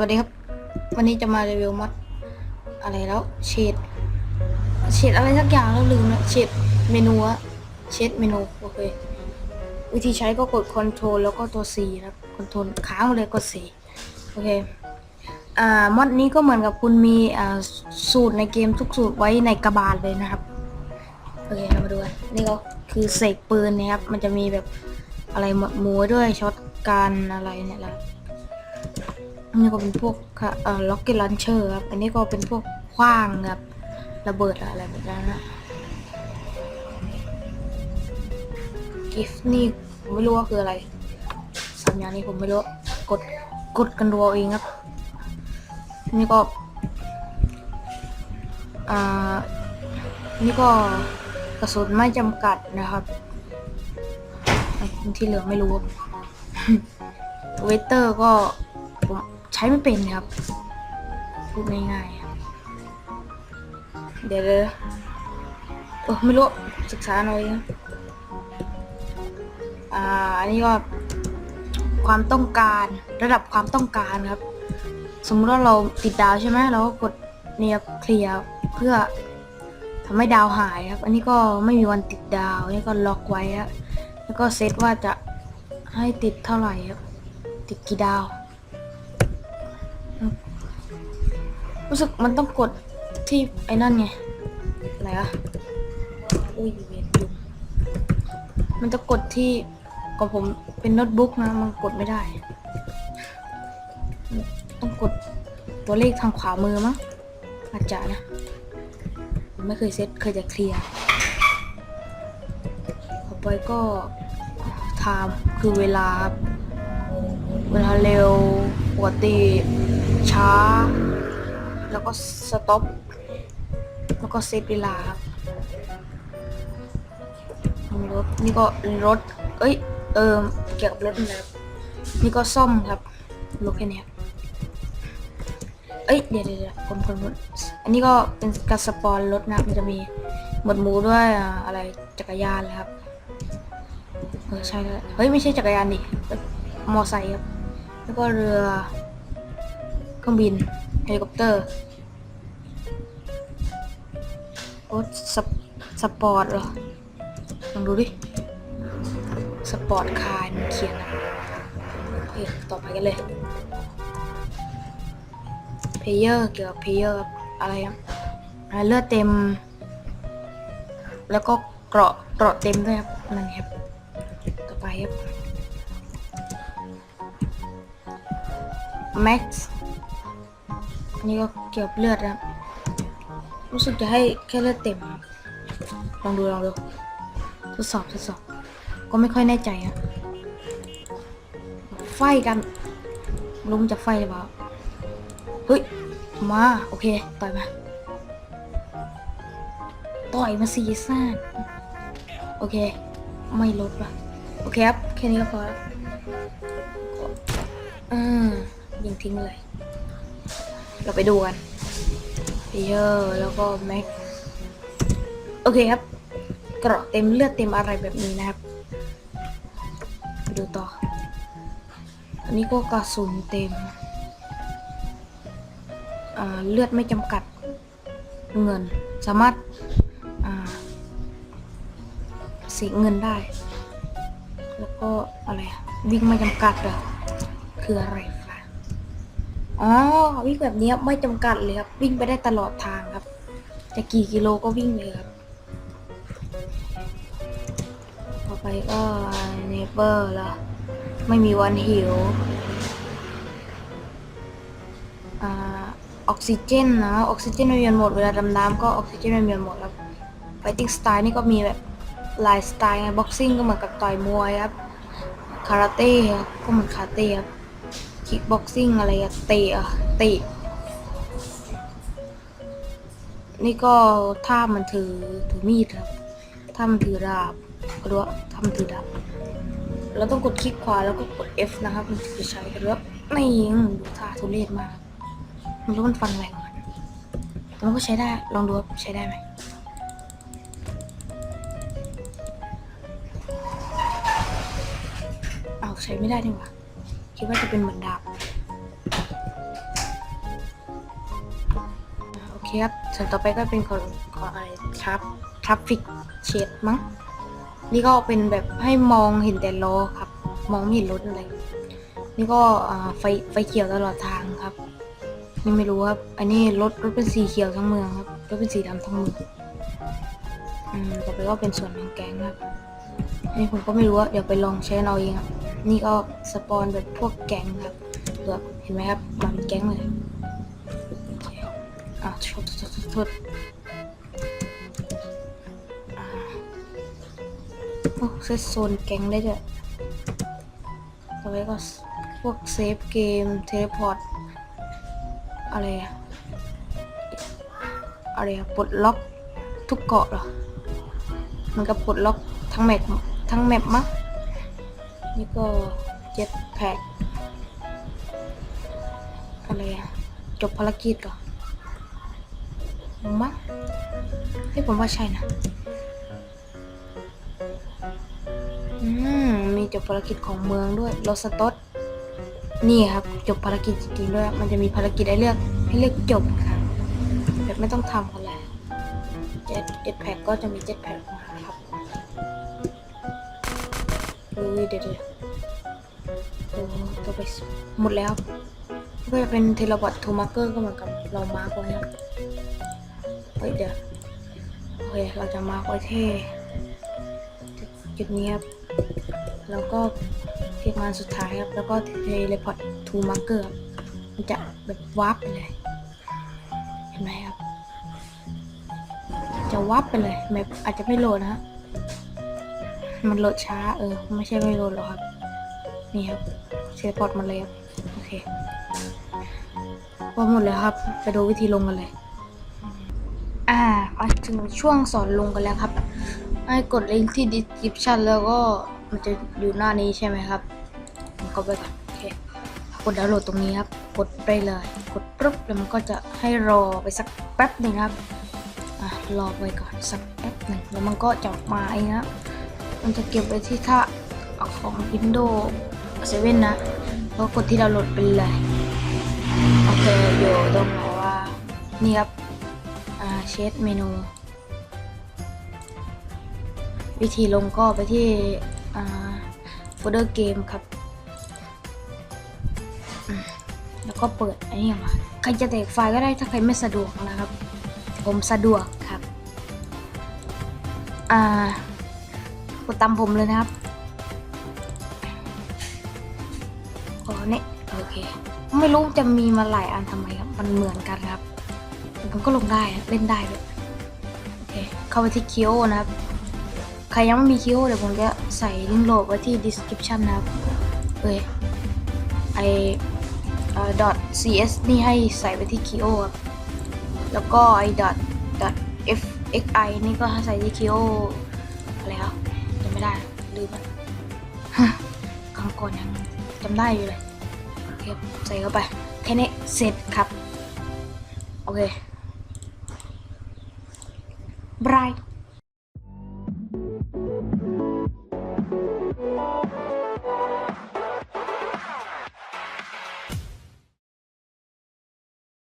วัสดีครับ วันนี้จะมารีวิวมอดอะไรแล้วเชดเชดอะไรสักอย่างแล้วลืมนะเชดเมนูอะเชดเมนูโอเควิธีใช้ก็กด Ctrl แล้วก็ตัว C ครับ Ctrl ค้างเลยกด C โอเคอ่ามอดนี้ก็เหมือนกับคุณมีอ่าสูตรในเกมทุกสูตรไว้ในกระบาลเลยนะครับโอเคเรามาดูกันนี่ก็คือเสกปืนนะครับ มันจะมีแบบอะไรหมดหมูด้วยช็อตการอะไรเนี่ยแหละ นนี้ก็เป็นพวกค่ะเอ่อล็อกเก็ตลันเชอร์ครับ อันนี้ก็เป็นพวกขว้างครับ ระเบิดอะไรแบบนั้นนะกิฟต์นี่ผมไม่รู้ว่าคืออะไรสามอย่างนี้ผมไม่รู้ กด กดกันรัวเองครับ นี่ก็ อ่า นี่ก็กระสุนไม่จำกัดนะครับ ที่เหลือไม่รู้เวเตอร์ก็ผม ใช้ไม่เป็นครับ พูดง่ายๆครับเดี๋ยวเออไม่รู้ศึกษาหน่อยนะอ่าอันนี้ก็ความต้องการระดับความต้องการครับ สมมติว่าเราติดดาวใช่ไหมเราก็กดเนี่ยเคลียร์เพื่อทำให้ดาวหายครับ อันนี้ก็ไม่มีวันติดดาวนนี้ก็ล็อกไว้ครับแล้วก็เซตว่าจะให้ติดเท่าไหร่ครับติดกี่ดาว รู้สึกมันต้องกดที่ไอ้นั่นไงอะไรอะอุ้ยเวียนยุงมันจะกดที่ของผมเป็นโน้ตบุ๊กนะ มันกดไม่ได้ ต้องกดตัวเลขทางขวามือมั้งอาจจะนะผมไม่เคยเซตเคยจะเคลียร์ต่อไปก็ไทม์คือเวลาครับเวลาเร็วปกติ ช้า แล้วก็สต็อป แล้วก็เซตเวลาครับรถนี่ก็รถ เอ้ย เออเกี่ยวกับรถนะครับ นี่ก็ซ่อมครับรถแค่นี้ยเอ้ยเดี๋ยวเดี๋ยวเดี๋ยวคนคนอันนี้ก็เป็นการสปอนรถนะมันจะมีหมวดหมูด้วยอะไรจักรยานเลยครับเออใช่เลยเฮ้ย ไม่ใช่จักรยานดิมอไซค์ครับ แล้วก็เรือ รื่องบินเฮลิคอปเตอร์โอ้สสปอร์ตเหรอลองดูดิ สปอร์ตคาร์มันเขียนอะโอเคต่อไปกันเลยเพเยอร์เกี่ยวกับเพเยอร์อะไรอะอ่าเลือดเต็ม แล้วก็เกราะเกราะเต็มด้วยครับนั่นครับต่อไปครับแม็ก อันนี้ก็เกี่ยวกับเลือดนะครับรู้สึกจะให้แค่เลือดเต็ม ลองดูลองดูทดสอบทดสอบ ก็ไม่ค่อยแน่ใจอะไฟกันลุงจะไฟหรือเปล่าเฮ้ย มา โอเค ต่อยมา ต่อยมาซีซ่าโอเค ไม่ลดว่ะโอเคครับ แค่นี้ก็พอแล้วอืมยิงทิ้งเลย เราไปดูกันเพเยอร์แล้วก็แม็กโอเคครับ เกราะเต็มเลือดเต็มอะไรแบบนี้นะครับ ดูต่อ อันนี้ก็กระสุนเต็มเลือดไม่จำกัดเงินสามารถาสีเงินได้ แล้วก็อะไรวิ่งไม่จำกัดเหรอคืออะไร อ๋อวิ่งแบบนี้ไม่จำกัดเลยครับ วิ่งไปได้ตลอดทางครับ จะกี่กิโลก็วิ่งเลยครับ ต่อไปก็เนเปอร์ละไม่มีวันหิวออกซิเจนนะออกซิเจนไม่มีวันหมดเวลาดำน้ำก็ออกซิเจนไม่มีวันหมดครับไฟติ้งสไตล์นี่ก็มีแบบหลายสไตล์ไงบ็อกซิ่งก็เหมือนกับต่อยมวยครับคาราเต้ก็เหมือนคาราเต้ครับ คิกบ็อกซิ่งอะไรอะเตะอะเตะ นี่ก็ถ้ามันถือถือมีดครับ ถ้ามันถือดาบก็ดูว่าถ้ามันถือดาบ เราต้องกดคลิกขวาแล้วก็กด F นะครับ มันถึงจะใช้กันด้วไม่ยิงดูท่าทุเรศมาก มันรู้มันฟันแรงมันแต่มันก็ใช้ได้ ลองดูว่าใช้ได้ไหมเอาใช้ไม่ได้นี่หว่า คิดว่าจะเป็นเหมือนดาบโอเคครับ ส่วนต่อไปก็เป็นของของอะไรทรัฟทรัฟฟิกเชดมั้ง นี่ก็เป็นแบบให้มองเห็นแต่ล้อครับ มองไม่เห็นรถอะไร นี่ก็ไฟไฟเขียวตลอดทางครับ นี่ไม่รู้ครับ อันนี้รถรถเป็นสีเขียวทั้งเมืองครับ รถเป็นสีดำทั้งเมืองอืมต่อไปก็เป็นส่วนของแก๊งครับ นี่ผมก็ไม่รู้ว่าเดี๋ยวไปลองใช้เอาเองครับ นี่ก็สปอนแบบพวกแก๊งครับแบบเห็นไหมครับมาเป็นแก๊งเลยอะโทษโทษโทษโทษอ่าโอ้เซตโซนแก๊งได้ด้วยต่อไปก็พวกเซฟเกม เทเลพอร์ต อะไรอะอะไรอะปลดล็อกทุกเกาะเหรอ มันก็ปลดล็อกทั้งแมปทั้งแมปมั้ง นี่ก็เจ็ตแพ็กอะไรอะจบภารกิจเหรอมั้งให้ผมว่าใช่นะ อืม มีจบภารกิจของเมืองด้วยโรสตอสนี่ครับ จบภารกิจจริงๆด้วย มันจะมีภารกิจให้เลือกให้เลือกจบครับแบบไม่ต้องทำกันเลยเจ็ตเจ็ตแพ็กก็จะมีเจ็ตแพ็กมาครับ เดี๋ยวเดี๋ยวโอ้ตัวไปหมดแล้วก็จะเป็นเทเลพอร์ตทูมาร์เกอร์ก็เหมือนกับเรามาร์กไว้ครับเฮ้ยเดี๋ยวโอเคเราจะมาร์กไว้ที่จุดนี้ครับแล้วก็เทียงานสุดท้ายครับแล้วก็เทเลพอร์ตทูมาร์เกอร์มันจะแบบวาร์ปไปเลยเห็นไหมครับ จะวาร์ปไปเลยแบบอาจจะไม่โหลดนะฮะ มันโหลดช้า เออ ไม่ใช่ไม่โหลดหรอกครับ นี่ครับเซฟพอร์ตมาเลยครับ โอเคพอหมดแล้วครับไปดูวิธีลงกันเลย อ่ามาถึงช่วงสอนลงกันแล้วครับ ให้กดลิงก์ที่ description แล้วก็มันจะอยู่หน้านี้ใช่ไหมครับก็ไปก่อนโอเคกดดาวน์โหลดตรงนี้ครับ กดไปเลย กดปุ๊บแล้วมันก็จะให้รอไปสักแป๊บหนึ่งครับ อะรอไปก่อนสักแป๊บหนึ่งแล้วมันก็จะมาเองครับ มันจะเก็บไว้ที่ท่าของ Windows 7 นะแล้วกดที่ดาวน์โหลดไปเลยโอเคอยู่ตรงไหนว่า นี่ครับเชดเมนู วิธีลงก็ไปที่โฟลเดอร์เกมครับ แล้วก็เปิดอันนี้ออกมาใครจะแตกไฟล์ก็ได้ถ้าใครไม่สะดวกนะครับ ผมสะดวกครับ อ่า กดตามผมเลยนะครับอ๋อเนี่ยโอเค ไม่รู้จะมีมาหลายอันทำไมครับ มันเหมือนกันครับแต่ผมก็ลงได้เล่นได้ด้วยโอเคเข้าไปที่คิโอนะครับ ใครยังไม่มีคิโอเดี๋ยวผมจะใส่ลิงก์โหลดไว้ที่ description นะครับเอ้ยไอเอ่อ dot cs นี่ให้ใส่ไว้ที่คิโอครับแล้วก็ไอ dot dot fxi นี่ก็ให้ใส่ที่คิโออะไรครับ ไม่ได้ลืมครั้งก่อนยังจำได้อยู่เลยโอเคใส่เข้าไปแค่นี้เสร็จครับ โอเคบราย